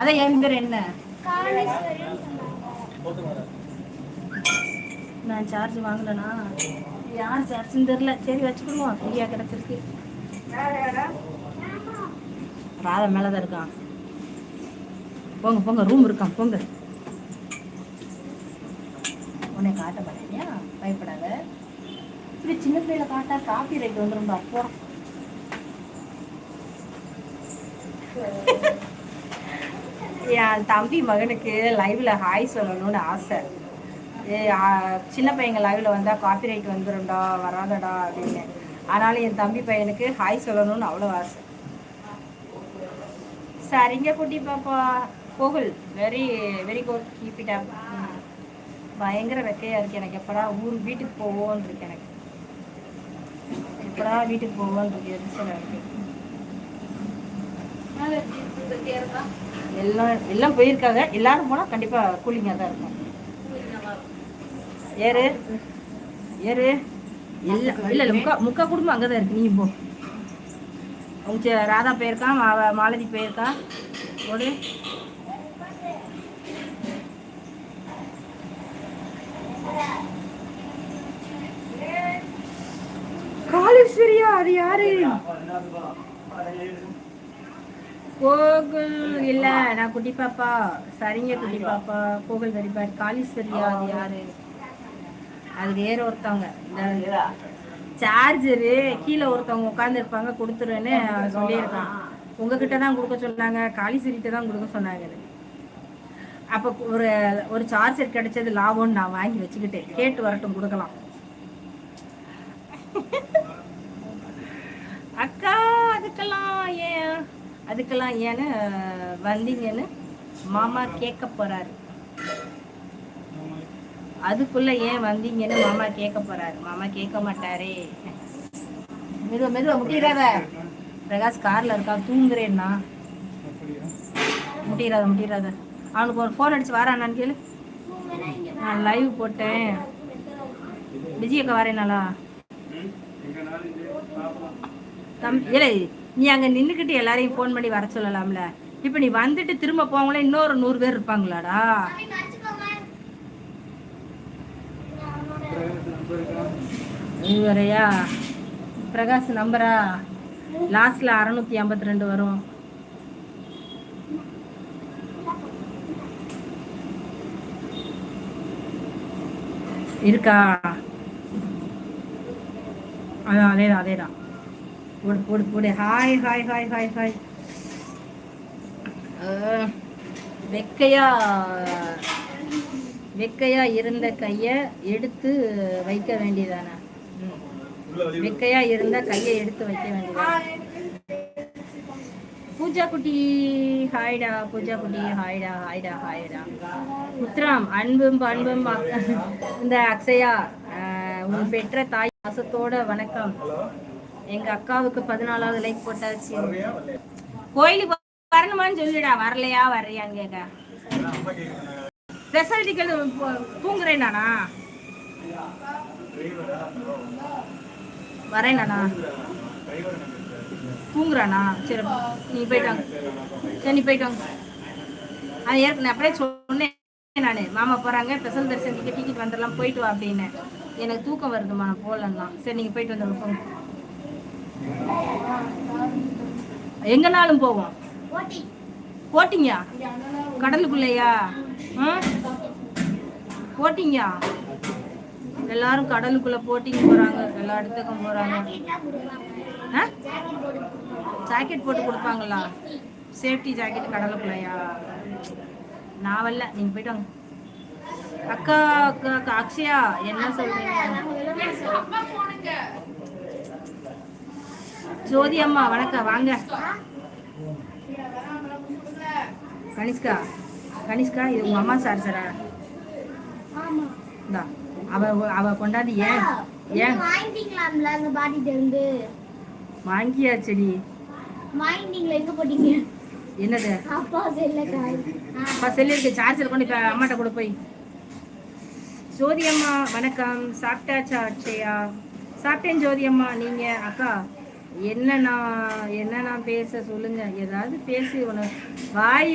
அதான் என் பேர் என்ன? நான் சார்ஜ் வாங்கலனா யார் சார்ஜ்னு தெரியல. சரி வச்சுக்கிடுவோம். ஃப்ரீயா கிடைச்சிருக்கு. ராதா மேலே தான் இருக்கான் போங்க போங்க ரூம் இருக்கான் போங்க. உன்னை காட்ட மாட்டேனியா? பயப்படாத. இப்படி சின்ன பிள்ளைல காட்டா காப்பி ரைட் வந்துடும் அப்போ என் தம்பி மகனுக்கு லைவில் ஹாய் சொல்லணும்னு ஆசை. சின்ன பையங்க லைவில் வந்தால் காப்பி ரைட் வந்துடும்டா வராதடா அப்படின்னு. ஆனாலும் என் தம்பி பையனுக்கு ஹாய் சொல்லணும்னு அவ்வளோ ஆசை. சரிங்க குட்டி பாப்பா. Gokul very very good keep it up பயங்கர வெக்கையாக இருக்கு எனக்கு. எப்படா ஊர் வீட்டுக்கு போவோன்னு இருக்கு எனக்கு. எப்படா வீட்டுக்கு போவோன்னு இருக்கு. எரிச்சலா இருக்கு. எல்லாம் எல்லாம் போயிருக்காங்க. எல்லாரும் போனா கண்டிப்பா கூலிங்கா தான் இருக்கும். ஏறு. ஏறு. இல்ல இல்ல இல்ல முக்கா முக்கா குடும்பம் அங்கதான் இருக்கு. நீ போ. உங்க ராதா போயிருக்கான் மா- மாலதி போயிருக்கான். ஓடு காளீஸ்வரியா அது யாரு? கோகுல் இல்ல நான் குட்டி பாப்பா சரிங்க குட்டி பாப்பா கோகுல் வெரிபாட் காளீஸ்வரியா அது யாரு அது வேற ஒருத்தவங்க. சார்ஜரு கீழே ஒருத்தவங்க உட்காந்துருப்பாங்க கொடுத்துருன்னு சொல்லியிருக்கான். உங்ககிட்ட தான் கொடுக்க சொன்னாங்க காளீஸ்வரிட்ட தான் கொடுக்க சொன்னாங்க அப்போ ஒரு ஒரு சார்ஜர் கிடைச்சது லாபம்னு நான் வாங்கி வச்சுக்கிட்டேன். கேட்டு வரட்டும் கொடுக்கலாம் அக்கா அதுக்கெல்லாம் ஏன் அதுக்கெல்லாம் ஏன்னு வந்தீங்கன்னு மாமா கேட்க போறாரு. அதுக்குள்ள ஏன் வந்தீங்கன்னு மாமா கேட்க போறாரு. மாமா கேட்க மாட்டாரே. மெதுவா மெதுவா முட்டிடாத. பிரகாஷ் கார்ல இருக்கான் தூங்குறேன்னா. முட்டிடாத முட்டிடாத. அவனுக்கு ஒரு ஃபோன் அடிச்சு வாரானான்னு கேளு. நான் லைவ் போட்டேன். விஜயக்கா வரேனாலா தம் இல்லை நீ அங்க நின்னுக்கிட்டு எல்லாரையும் ஃபோன் பண்ணி வர சொல்லலாம்ல. இப்போ நீ வந்துட்டு திரும்ப போவங்களே இன்னொரு நூறு பேர் இருப்பாங்களாடா? நீ வரையா பிரகாஷ் நம்பரா? லாஸ்ட்ல அறுநூத்தி ஐம்பத்தி ரெண்டு வரும். இருக்கா? அதான் அதேதான் அதேதான். போடு போடு போடு hi hi hi hi hi வெக்கையா வெக்கையா இருந்த கையை எடுத்து வைக்க வேண்டியதானா? வெக்கையா இருந்த கையை எடுத்து வைக்க வேண்டியதானே? பூஜா குட்டி ஹாய்டா பூஜா குட்டி ஹாய்டா ஹாய்டா ஹாய்டா. உத்ராம் அன்பும் அன்பும் இந்த அக்ஷயா அஹ், உன் பெற்ற தாய் மாசத்தோட வணக்கம். எங்க அக்காவுக்கு பதினாலாவது லைக் போட்டாச்சு. கோயிலுக்கு வரணுமான்னு சொல்லிடா வரலையா வர்றியான்னு கேட்க ஸ்பெஷாலிட்டிகள் தூங்குறேன் நானா வரேன் நானா தூங்குறானா? சரி நீ போயிட்டாங்க சரி நீ போயிட்டாங்க அது ஏற்கனவே அப்படியே சொன்னேன் நான். மாமா போறாங்க ஸ்பெஷல் தரிசனத்துக்கு டிக்கெட் வந்துடலாம் போயிட்டு வா அப்படின்னு. எனக்கு தூக்கம் வருதுமா நான் போகலன்னா. சரி நீங்க போயிட்டு வந்துடுங்க போங்க எங்கனாலும் போவோம். போட்டிங்க? கடலுக்குள்ளையா? ம்? போட்டிங்க? எல்லாரும் கடலுக்குள்ள போட்டிங்க போறாங்க. எல்லா இடத்துக்கும் போறாங்க? ஜாக்கெட் போட்டு கொடுப்பாங்களா? சேஃப்டி ஜாக்கெட் கடலுக்குள்ளையா? நான் வரல. நீங்க போயிட்டு வாங்க. அக்கா அக்கா, அக்ஷயா என்ன சொல்றீங்க? ஜோதி அம்மா வணக்கம் வாங்க. கனிஷ்கா கனிஷ்கா இது உங்க அம்மா சார் சாரா? இந்தா அவ அவ கொண்டாந்து ஏன்? ஏன்? வாங்கிட்டீங்களாம்ல அந்த பாட்டிட்ட இருந்து வாங்கியாச்சடி வாங்கிட்டீங்களா எங்க போட்டீங்க? என்னது? அப்பா செல்ல காய். அப்பா செல்லு இருக்கு சார்ஜர் கொண்டு இப்போ அம்மாட்ட கூட போய். ஜோதி அம்மா வணக்கம். சாப்பிட்டாச்சா அக்ஷயா சாப்பிட்டேன் ஜோதி அம்மா நீங்க அக்கா. என்ன நான் என்ன நான் பேச சொல்லுங்க? ஏதாவது பேசி உனக்கு வாய்